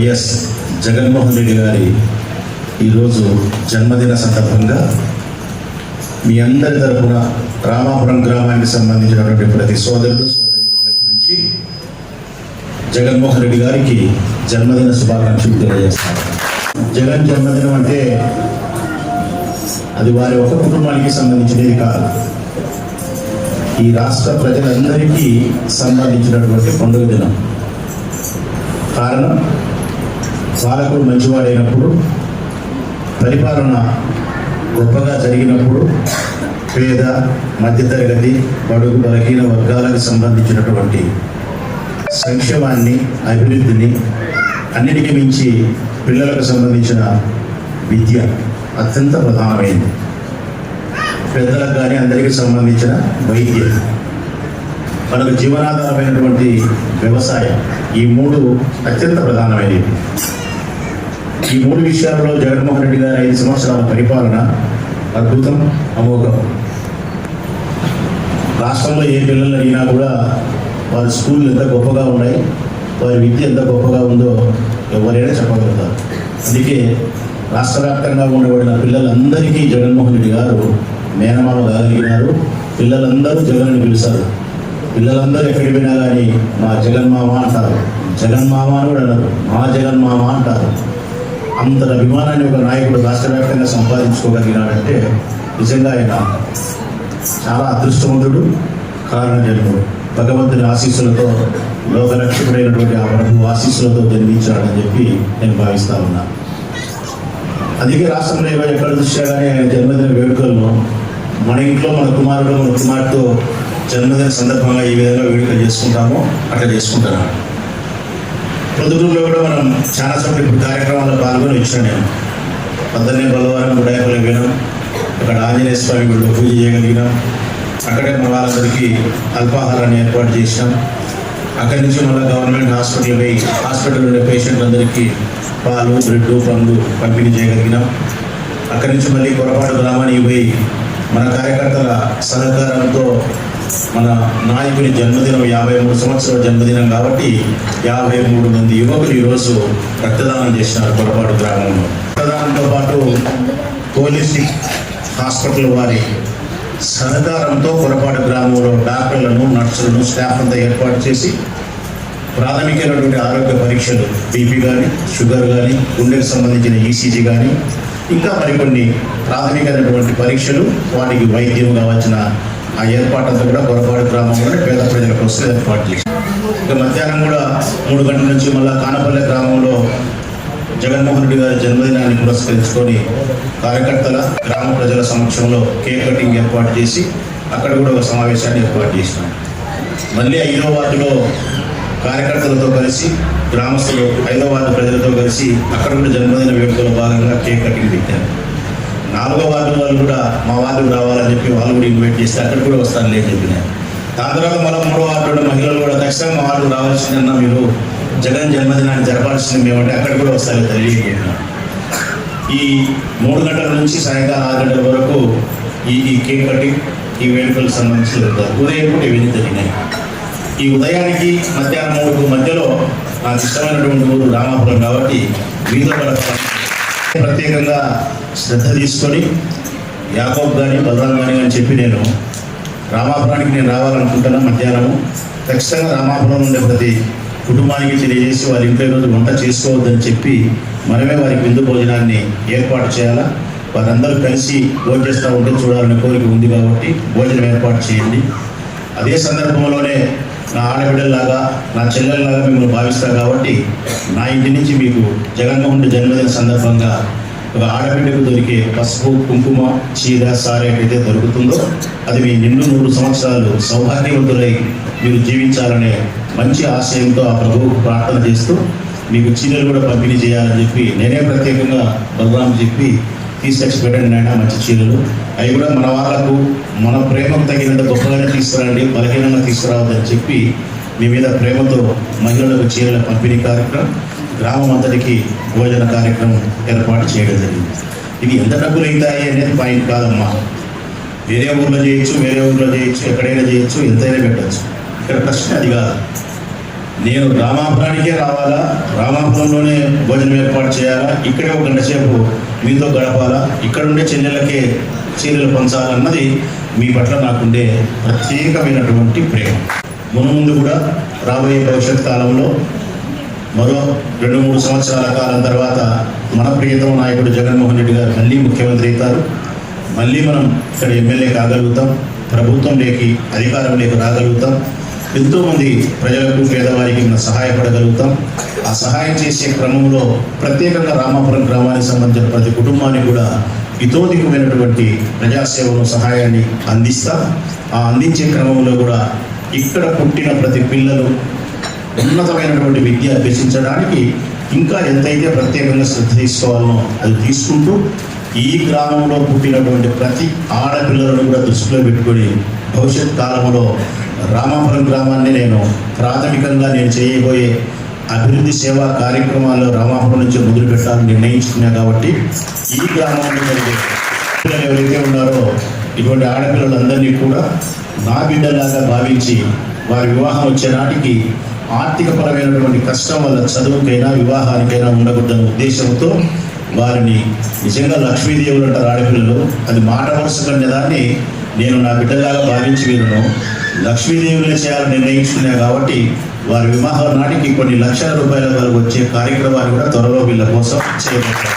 YS Jaganmohan Reddy గారి ఈరోజు జన్మదిన సందర్భంగా మీ అందరి తరపున రామాపురం గ్రామానికి సంబంధించినటువంటి ప్రతి సోదరుడు నుంచి జగన్మోహన్ రెడ్డి గారికి జన్మదిన శుభాకాంక్షలు తెలియజేస్తారు జగన్ జన్మదినం అంటే అది వారి ఒక కుటుంబానికి సంబంధించినది కాదు. ఈ రాష్ట్ర ప్రజలందరికీ సంబంధించినటువంటి పండుగ దినం. కారణం? పాలకుడు మంచివాడైనప్పుడు పరిపాలన గొప్పగా జరిగినప్పుడు పేద మధ్యతరగతి బడుగు బలహీన వర్గాలకు సంబంధించినటువంటి సంక్షేమాన్ని అభివృద్ధిని అన్నిటికీ మించి పిల్లలకు సంబంధించిన విద్య అత్యంత ప్రధానమైంది పెద్దలకు కానీ అందరికీ సంబంధించిన వైద్యం. మనకు జీవనాధారమైనటువంటి వ్యవసాయం ఈ మూడు అత్యంత ప్రధానమైనవి. ఈ మూడు విషయాల్లో జగన్మోహన్ రెడ్డి గారి ఐదు సంవత్సరాల పరిపాలన అద్భుతం అమోఘం. రాష్ట్రంలో ఏ పిల్లలు అయినా కూడా వారి స్కూళ్ళు ఎంత గొప్పగా ఉన్నాయి వారి విద్య ఎంత గొప్పగా ఉందో ఎవరైనా చెప్పగలుగుతారు. అందుకే రాష్ట్ర వ్యాప్తంగా ఉండబడిన పిల్లలందరికీ జగన్మోహన్ రెడ్డి గారు మేనమామ కాగలిగినారు పిల్లలందరూ జగన్ పిలుస్తారు. పిల్లలందరూ ఎక్కడికి పోయినా కానీ మా జగన్మామ అంటారు. జగన్మామ అని కూడా అన్నారు మా జగన్మామ అంటారు. అంత అభిమానాన్ని ఒక నాయకుడు రాష్ట్ర వ్యాప్తంగా సంపాదించుకోగలిగినాడంటే నిజంగా ఆయన చాలా అదృష్టవంతుడు కారణజన్ముడు భగవంతుని ఆశీస్సులతో లోకరక్షకుడైనటువంటి ఆ ప్రభు ఆశీస్సులతో జన్మించాడని చెప్పి నేను భావిస్తా ఉన్నా. అందుకే రాష్ట్రంలో ఇవాళ ఎక్కడ చూసినా కానీ ఆయన జన్మదిన వేడుకలను మన ఇంట్లో మన కుమారుడు మన కుమార్తెతో జన్మదిన సందర్భంగా ఈ విధంగా వేడుకలు చేసుకుంటామో అట్లా చేసుకుంటున్నాడు. పొద్దుటూరులో కూడా మనం చాలా చోట్ల ఇప్పుడు కార్యక్రమాల్లో పాల్గొని వచ్చాను నేను. పద్దెనే బలవారం గుడాయపల్లి వినాం అక్కడ ఆంజనేయ స్వామి గుడిలో పూజ చేయగలిగినాం. అక్కడే మన వాళ్ళందరికీ అల్పాహారాన్ని ఏర్పాటు చేసినాం. అక్కడి నుంచి మళ్ళీ గవర్నమెంట్ హాస్పిటల్ పోయి హాస్పిటల్ ఉండే పేషెంట్లందరికీ పాలు బ్రెడ్ పండ్లు పంపిణీ చేయగలిగినాం. అక్కడి నుంచి మళ్ళీ పొరపాటు గ్రామానికి పోయి మన కార్యకర్తల సహకారంతో మన నాయకుని జన్మదినం యాభై మూడు సంవత్సరాల జన్మదినం కాబట్టి యాభై మూడు మంది యువకులు ఈరోజు రక్తదానం చేసినారు పొరపాటు గ్రామంలో. రక్తదానంతో పాటు పోలీస్ హాస్పిటల్ వారి సహకారంతో పొరపాటు గ్రామంలో డాక్టర్లను నర్సులను స్టాఫ్ అంతా ఏర్పాటు చేసి ప్రాథమికమైనటువంటి ఆరోగ్య పరీక్షలు బీపీ కానీ షుగర్ కానీ గుండెకు సంబంధించిన ఈసీజీ కానీ ఇంకా మరికొన్ని ప్రాథమికమైనటువంటి పరీక్షలు వాటికి వైద్యం కావాల్సిన ఆ ఏర్పాట్లతో కూడా పొరపాటు గ్రామంలోనే పేద ప్రజల కోసం ఏర్పాటు చేశారు. ఇక మధ్యాహ్నం కూడా మూడు గంటల నుంచి మళ్ళా కానపల్లె గ్రామంలో జగన్మోహన్ రెడ్డి గారి జన్మదినాన్ని పురస్కరించుకొని కార్యకర్తల గ్రామ ప్రజల సమక్షంలో కేక్ కటింగ్ ఏర్పాటు చేసి అక్కడ కూడా ఒక సమావేశాన్ని ఏర్పాటు చేసినాం మళ్ళీ ఐదో వార్డులో కార్యకర్తలతో కలిసి గ్రామస్తులు ఐదో వార్డు ప్రజలతో కలిసి అక్కడ కూడా జన్మదిన వేడుకలో భాగంగా కేక్ కటింగ్ పెట్టారు. నాలుగో వార్డు వాళ్ళు కూడా మా వార్డుకు రావాలని చెప్పి వాళ్ళు కూడా ఇన్వైట్ చేస్తే అక్కడ కూడా వస్తాను లేదు చెప్పినారు దాని తర్వాత మళ్ళీ మూడో వార్డు మహిళలు కూడా ఖచ్చితంగా మా వార్డుకు రావాల్సిందన్నా మీరు జగన్ జన్మదినాన్ని జరపాల్సింది మేమంటే అక్కడ కూడా వస్తారు తెలియజేయడం ఈ మూడు గంటల నుంచి సాయంకాలం ఆరు గంటల వరకు ఈ ఈ కేక్ కటింగ్ ఈ వేడుకలకు సంబంధించి జరుగుతారు ఉదయం కూడా ఇవన్నీ జరిగినాయి. ఈ ఉదయానికి మధ్యాహ్నం మూడుకు మధ్యలో నాకు ఇష్టమైనటువంటి ఊరు రామాపురం కాబట్టి వీధి ప్రత్యేకంగా శ్రద్ధ తీసుకొని యాకోబ్ కానీ బలరాం కానీ అని చెప్పి నేను రామాపురానికి నేను రావాలనుకుంటున్నా మధ్యాహ్నము. ఖచ్చితంగా రామాపురం ఉండే ప్రతి కుటుంబానికి తెలియజేసి వారి ఇంట్లో ఈరోజు వంట చేసుకోవద్దని చెప్పి మనమే వారికి విందు భోజనాన్ని ఏర్పాటు చేయాలా? వారందరూ కలిసి భోజనం చేస్తూ ఉంటే చూడాలనే కోరిక ఉంది కాబట్టి భోజనం ఏర్పాటు చేయండి. అదే సందర్భంలోనే నా ఆడబిడ్డల్లాగా నా చెల్లెల్లాగా మిమ్మల్ని భావిస్తా కాబట్టి నా ఇంటి నుంచి మీకు జగన్మోహన్ రెడ్డి జన్మదిన సందర్భంగా ఆడబిడ్డకు దొరికే పసుపు కుంకుమ చీర సారీ ఏదైతే దొరుకుతుందో అది మీ నిండు నూరు సంవత్సరాలు సౌభాగ్యవంతులై మీరు జీవించాలనే మంచి ఆశయంతో ఆ ప్రభువుకు ప్రార్థన చేస్తూ మీకు చీరలు కూడా పంపిణీ చేయాలని చెప్పి నేనే ప్రత్యేకంగా బలరాం చెప్పి తీసుకొచ్చి పెట్టండి నాయన మంచి చీరలు. అవి కూడా మన వాళ్ళకు మన ప్రేమకు తగినంత గొప్పగానే తీసుకురండి బలహీనంగా తీసుకురావద్దని చెప్పి మీ మీద ప్రేమతో మహిళలకు చీరల పంపిణీ కార్యక్రమం గ్రామం అందరికీ భోజన కార్యక్రమం ఏర్పాటు చేయడం జరిగింది. ఇది ఎంత డబ్బులు అవుతాయి అనేది పాయింట్ కాదమ్మా. వేరే ఊర్లో చేయొచ్చు వేరే ఊర్లో చేయొచ్చు ఎక్కడైనా చేయొచ్చు ఎంతైనా పెట్టచ్చు. ఇక్కడ ప్రశ్న అది కాదు. నేను రామాపురానికే రావాలా? రామాపురంలోనే భోజనం ఏర్పాటు చేయాలా? ఇక్కడే ఒక గంట సేపు మీతో గడపాలా? ఇక్కడ ఉండే చెల్లెలకే చీరలు పంచాలన్నది మీ పట్ల నాకుండే ప్రత్యేకమైనటువంటి ప్రేమ. మునుముందు కూడా రాబోయే భవిష్యత్ కాలంలో మరో రెండు మూడు సంవత్సరాల కాలం తర్వాత మన ప్రియతమ నాయకుడు జగన్మోహన్ రెడ్డి గారు మళ్ళీ ముఖ్యమంత్రి అవుతారు. మళ్ళీ మనం ఇక్కడ ఎమ్మెల్యే కాగలుగుతాం. అధికారం లేక రాగలుగుతాం. ఎంతోమంది ప్రజలకు పేదవారికి మనం సహాయపడగలుగుతాం. ఆ సహాయం చేసే క్రమంలో ప్రత్యేకంగా రామాపురం గ్రామానికి సంబంధించిన ప్రతి కుటుంబానికి కూడా ఇతోధికమైనటువంటి ప్రజాసేవను సహాయాన్ని అందిస్తాం. ఆ అందించే క్రమంలో కూడా ఇక్కడ పుట్టిన ప్రతి పిల్లలు ఉన్నతమైనటువంటి విద్య అభ్యసించడానికి ఇంకా ఎంతైతే ప్రత్యేకంగా శ్రద్ధ తీసుకోవాలనో అది తీసుకుంటూ ఈ గ్రామంలో పుట్టినటువంటి ప్రతి ఆడపిల్లలను కూడా దృష్టిలో పెట్టుకొని భవిష్యత్ కాలంలో రామాపురం గ్రామాన్ని నేను ప్రాథమికంగా నేను చేయబోయే అభివృద్ధి సేవా కార్యక్రమాల్లో రామాపురం నుంచి మొదలు పెట్టాలని నిర్ణయించుకున్నా కాబట్టి ఈ గ్రామంలో పిల్లలు ఎవరైతే ఉన్నారో ఇటువంటి ఆడపిల్లలందరినీ కూడా నా బిడ్డలాగా భావించి వారి వివాహం వచ్చే నాటికి ఆర్థిక పరమైనటువంటి కష్టం వల్ల చదువుకైనా వివాహానికైనా ఉండకూడదన్న ఉద్దేశంతో వారిని నిజంగా లక్ష్మీదేవులు అంటారు ఆడపిల్లలు. అది మాట వరుస దాన్ని నేను నా బిడ్డలాగా భావించి వీరును లక్ష్మీదేవుని చేయాలని నిర్ణయించుకున్నా కాబట్టి వారి వివాహం నాటికి కొన్ని లక్షల రూపాయల వరకు వచ్చే కార్యక్రమాలు కూడా త్వరలో వీళ్ళ కోసం చేపట్టారు